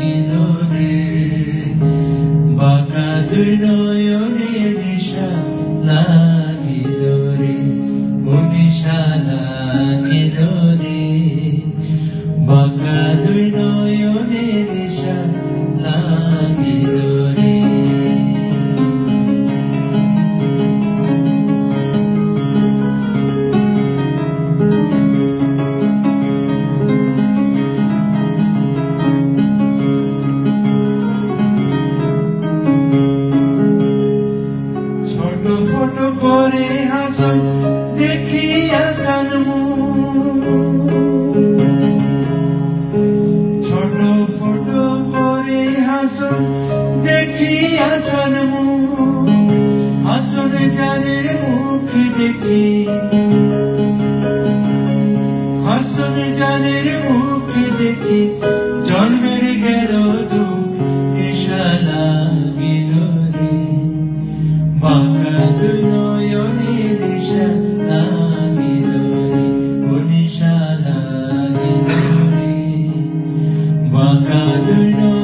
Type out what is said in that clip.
লাগিল রে বাঁকা ছোট ছোট করে হাসন, দেখি আসান ছোট ছোট করে হাসন, দেখি আসান হাসন জানের মুখ দেখি। হাসন জানের মুখ বাঁকা দুই নয়নে নিশা লাগিল রে ও নিশা লাগিল রে বাঁকা দুই নয়নে